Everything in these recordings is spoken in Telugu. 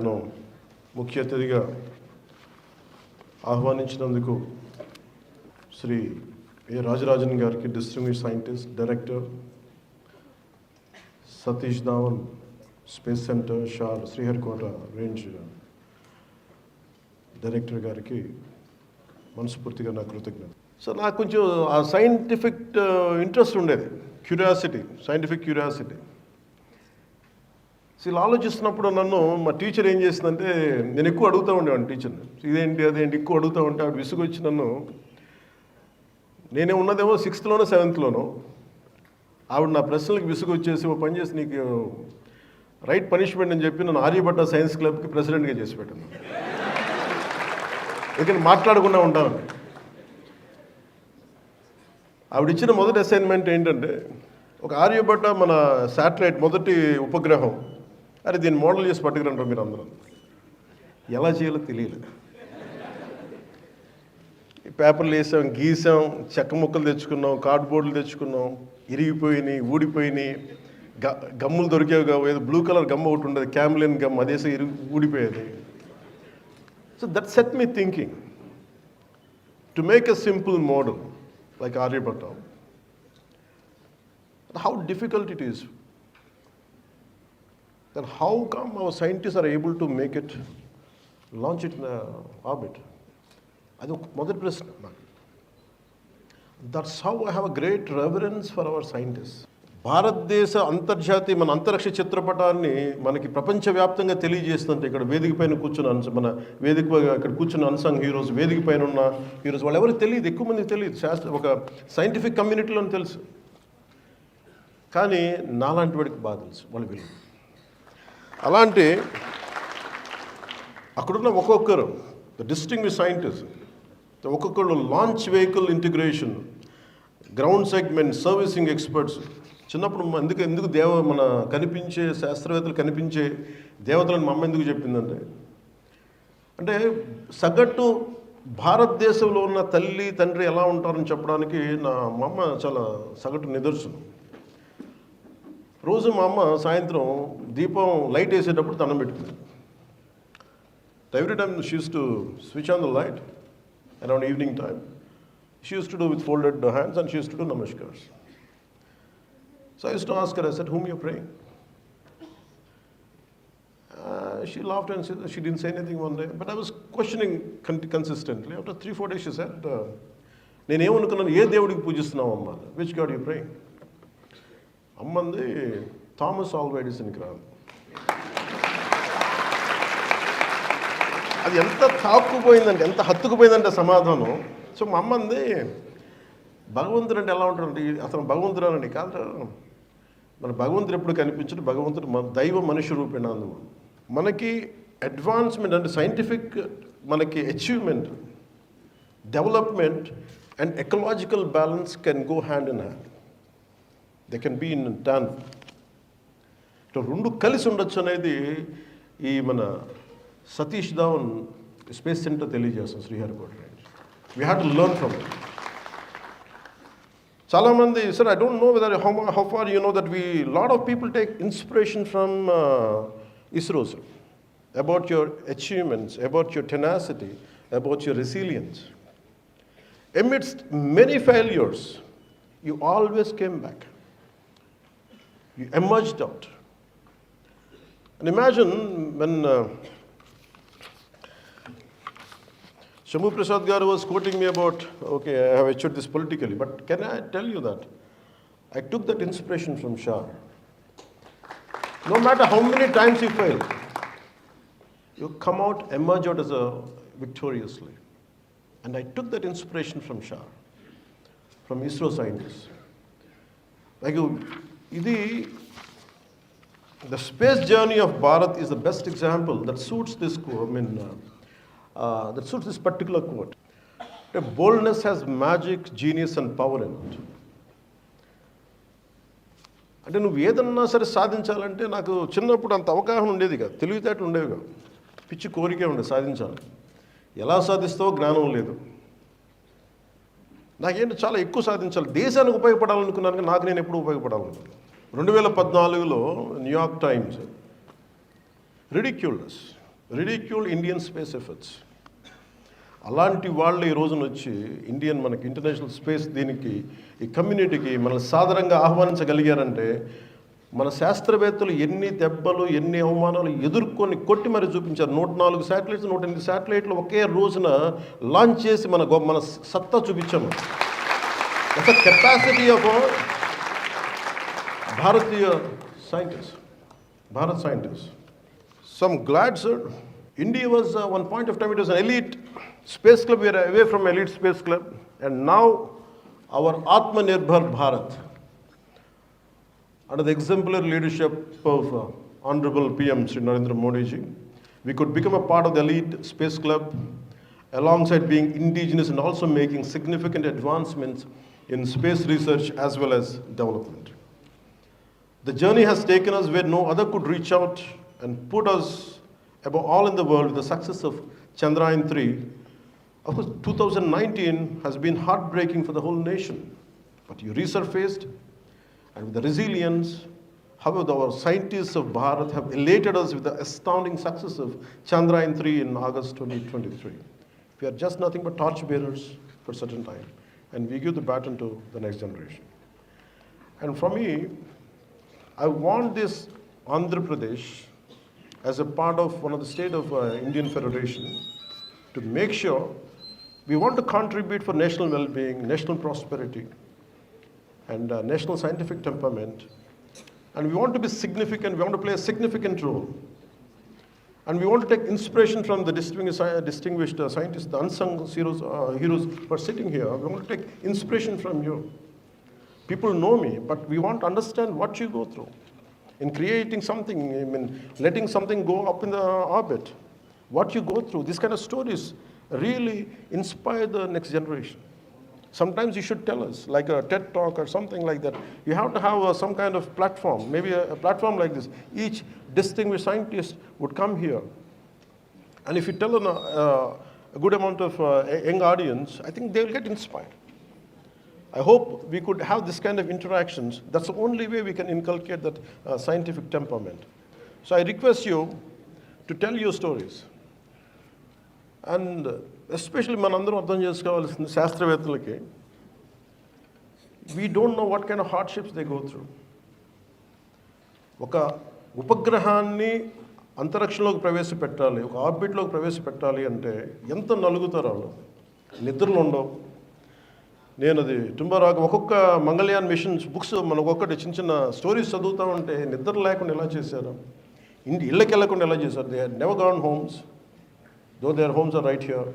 గారును ముఖ్య అతిథిగా ఆహ్వానించినందుకు శ్రీ ఏ రాజరాజన్ గారికి distinguished scientist director Satish Dhawan space centre SHAR Sriharikota range director గారికి మనస్ఫూర్తిగా నా కృతజ్ఞత సో నాకు కొంచెం ఆ సైంటిఫిక్ ఇంట్రెస్ట్ ఉండేది. Curiosity scientific curiosity. సో ఇలా ఆలోచిస్తున్నప్పుడు నన్ను మా టీచర్ ఏం చేసిందంటే నేను ఎక్కువ అడుగుతూ ఉండేవాడిని టీచర్ని ఇదేంటి అదేంటి? ఎక్కువ అడుగుతూ ఉంటే ఆవిడ విసుగు వచ్చి నన్ను నేనే ఉన్నదేమో సిక్స్త్లోనో సెవెంత్లోనో ఆవిడ నా ప్రశ్నలకు విసుగొచ్చేసి ఓ పని చేసి నీకు రైట్ పనిష్మెంట్ అని చెప్పి నన్ను ఆర్యభట్ట సైన్స్ క్లబ్కి ప్రెసిడెంట్గా చేసి పెట్టాను. ఎందుకంటే మాట్లాడకుండా ఉంటాను. ఆవిడ ఇచ్చిన మొదటి అసైన్మెంట్ ఏంటంటే ఒక ఆర్యభట్ట మన శాటిలైట్ మొదటి ఉపగ్రహం. అరే దీన్ని మోడల్ చేసి పట్టుకురండి మీరు అందరూ. ఎలా చేయాలో తెలియలేదు పేపర్లు వేసాం గీసాం చెక్క ముక్కలు తెచ్చుకున్నాం కార్డ్బోర్డులు తెచ్చుకున్నాం ఇరిగిపోయినాయి ఊడిపోయినాయి గ గమ్ములు దొరికేవి కావు. ఏదో బ్లూ కలర్ గమ్ ఒకటి ఉండేది క్యామ్లిన్ గమ్ అదేసే ఇరిగి ఊడిపోయేది. So that set me thinking to make a simple model like Aryabhata How difficult it is. Then how come our scientists are able to make it, launch it in uh, orbit? అది ఒక మొదటి ప్రశ్న. నాకు that's how I have a great reverence for our scientist భారతదేశ అంతర్జాతీయ మన అంతరిక్ష చిత్రపటాన్ని మనకి ప్రపంచవ్యాప్తంగా తెలియజేస్తుంటే ఇక్కడ వేదిక పైన కూర్చున్న అంశ మన వేదిక ఇక్కడ కూర్చున్న అన్సంగ్ హీరోస్ వేదిక పైన ఉన్న హీరోస్ వాళ్ళు ఎవరికి తెలియదు ఎక్కువ మందికి తెలియదు. శాస్త్ర ఒక సైంటిఫిక్ కమ్యూనిటీలో తెలుసు. కానీ నాలాంటి వాడికి బాగా తెలుసు వాళ్ళు విలువ అలాంటి అక్కడున్న ఒక్కొక్కరు ద సైంటిస్ట్ ఒక్కొక్కరు launch vehicle integration ground segment servicing experts చిన్నప్పుడు ఎందుకు ఎందుకు దేవ మన కనిపించే శాస్త్రవేత్తలు కనిపించే దేవతలను మా అమ్మ ఎందుకు చెప్పిందంటే అంటే సగటు భారతదేశంలో ఉన్న తల్లి తండ్రి ఎలా ఉంటారని చెప్పడానికి నా మా అమ్మ చాలా సగటు నిదర్శనం. రోజు మా అమ్మ సాయంత్రం దీపం లైట్ వేసేటప్పుడు దండం పెట్టుకుంది every time she use to switch on the light around evening time she use to do with folded hands and she use to do namaskars so I use to ask her I said whom you praying Uh, she laughed and said she didn't say anything one day, but I was questioning con- consistently. After three, four days, she said, uh, నేనేమనుకున్నాను ఏ దేవుడికి పూజిస్తున్నావు అమ్మ which god you pray అమ్మంది Thomas Alva ఎడిసన్కి రాదు. అది ఎంత తాక్కుపోయిందంటే ఎంత హత్తుకుపోయిందంటే సమాధానం. సో మా అమ్మంది భగవంతుడు అంటే ఎలా ఉంటాడంటే అతను భగవంతుడు అనండి కాదు మన భగవంతుడు ఎప్పుడు కనిపించడు? భగవంతుడు మన దైవ మనుష్య రూపేణాందు మనకి అడ్వాన్స్మెంట్ అంటే సైంటిఫిక్ మనకి achievement development and ecological balance can go hand in hand They can be in tan ఇట్లా రెండు కలిసి ఉండొచ్చు అనేది ఈ మన సతీష్ ధావన్ స్పేస్ సెంటర్ తెలియజేస్తాం Sriharikota range we have to learn from it చాలామంది sir I don't know whether how how far you know that we lot of people take inspiration from ISRO sir about your achievements about your tenacity about your resilience amidst many failures, you always came back. you emerged out. And imagine when uh, Shamu Prasad Garu was quoting me about, okay, I have achieved this politically, but can I tell you that I took that inspiration from Shah. No matter how many times you fail, you come out, emerge out as a victoriously. And I took that inspiration from Shah, from ISRO scientists. Like, you- ఇది the space journey of Bharat is the best example that suits this I mean that suits this particular quote అంటే boldness has magic genius and power in అంటే నువ్వు ఏదన్నా సరే సాధించాలంటే నాకు చిన్నప్పుడు అంత అవగాహన ఉండేది కదా. తెలివితేటలు ఉండేవిగా పిచ్చి కోరికే ఉండేది సాధించాలి. ఎలా సాధిస్తావో జ్ఞానం లేదు. నాకేంటి చాలా ఎక్కువ సాధించాలి. దేశానికి ఉపయోగపడాలనుకున్నాను కానీ నాకు నేను ఎప్పుడు ఉపయోగపడాలనుకున్నాను రెండు వేల పద్నాలుగులో New York Times ridiculous ridicule Indian space efforts. అలాంటి వాళ్ళు ఈ రోజున వచ్చి ఇండియన్ మనకి ఇంటర్నేషనల్ స్పేస్ దీనికి ఈ కమ్యూనిటీకి మనల్ని సాధారణంగా ఆహ్వానించగలిగారంటే మన శాస్త్రవేత్తలు ఎన్ని దెబ్బలు ఎన్ని అవమానాలు ఎదుర్కొని కొట్టి మరి చూపించారు. నూట నాలుగు శాటిలైట్స్ నూట ఎనిమిది శాటిలైట్లు ఒకే రోజున లాంచ్ చేసి మన మన సత్తా చూపించాము. ఒక కెపాసిటీ ఒక భారతీయ scientist Bharat scientist some glad sir India was one point of time it space club were away from elite space club and now our Atma Bharat under the exemplary leadership of uh, Honorable PM Sri Narendra Modi ji, we could become a part of the elite space club alongside being indigenous and also making significant advancements in space research as well as development. The journey has taken us where no other could reach out and put us above all in the world with the success of Chandrayaan 3. Of course, 2019 has been heartbreaking for the whole nation, but you resurfaced, and with the resilience, however, our scientists of Bharat have elated us with the astounding success of Chandrayaan 3 in August 2023. We are just nothing but torchbearers for a certain time, and we give the baton to the next generation. And for me, I want this Andhra Pradesh as a part of one of the state of uh, Indian Federation to make sure we want to contribute for national well-being, national prosperity, and uh, national scientific temperament. And we want to be significant, we want to play a significant role. And we want to take inspiration from the distinguished, uh, distinguished uh, scientists, the unsung heroes, uh, heroes who are sitting here. We want to take inspiration from you. People know me, but we want to understand what you go through in creating something, I mean, letting something go up in the orbit. What you go through, these kind of stories really inspire the next generation. Sometimes you should tell us, like a TED talk or something like that. You have to have uh, some kind of platform, maybe a, a platform like this. Each distinguished scientist would come here. And if you tell an, uh, a good amount of uh, young audience, I think they will get inspired. I hope we could have this kind of interactions. That's the only way we can inculcate that uh, scientific temperament. So I request you to tell your stories. And especially మనందరం అర్థం చేసుకోవాల్సింది శాస్త్రవేత్తలకి we don't know what kind of hardships they go through ఒక ఉపగ్రహాన్ని అంతరిక్షంలోకి ప్రవేశపెట్టాలి ఒక ఆర్బిట్లోకి ప్రవేశపెట్టాలి అంటే ఎంత నలుగుతారు వాళ్ళు నిద్రలు ఉండవు నేను అది టుంబారాకు ఒక్కొక్క మంగళయాన్ మిషన్స్ బుక్స్ మన ఒక్కొక్కటి చిన్న చిన్న స్టోరీస్ చదువుతా ఉంటే నిద్ర లేకుండా ఎలా చేశారు? ఇంటి ఇళ్ళకి వెళ్ళకుండా ఎలా చేశారు? They never gone homes though their homes are right here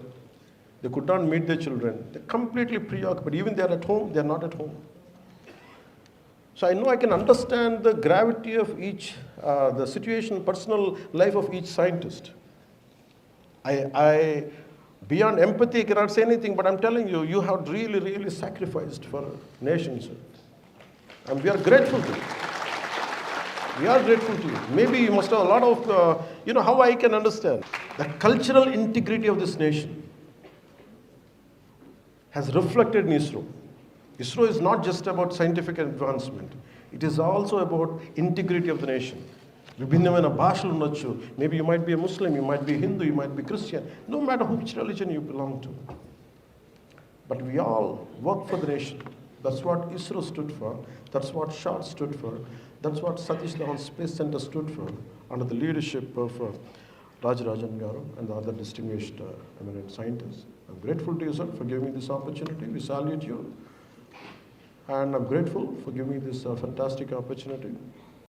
they could not meet their children they're completely preoccupied even they are at home they are not at home so i know i can understand the gravity of each uh, the situation personal life of each scientist I, I, beyond empathy, cannot say anything, but I'm telling you, you have really, really sacrificed for nations. And we are grateful to you. We are grateful to you. Maybe you must have a lot of, uh, you know, how I can understand. The cultural integrity of this nation has reflected in ISRO. ISRO is not just about scientific advancement, it is also about integrity of the nation. విభిన్నమైన భాషలు ఉండొచ్చు maybe you might be Muslim you might be Hindu you might be Christian no matter which religion you belong to But we all work for the nation. That's what ISRO stood for. That's what SHAR stood for. That's what Satish Dhawan Space Center stood for under the leadership of uh, Rajarajan Garu and the other distinguished uh, eminent scientists. I'm grateful to you, sir, for giving me this opportunity. We salute you. And I'm grateful for giving me this uh, fantastic opportunity.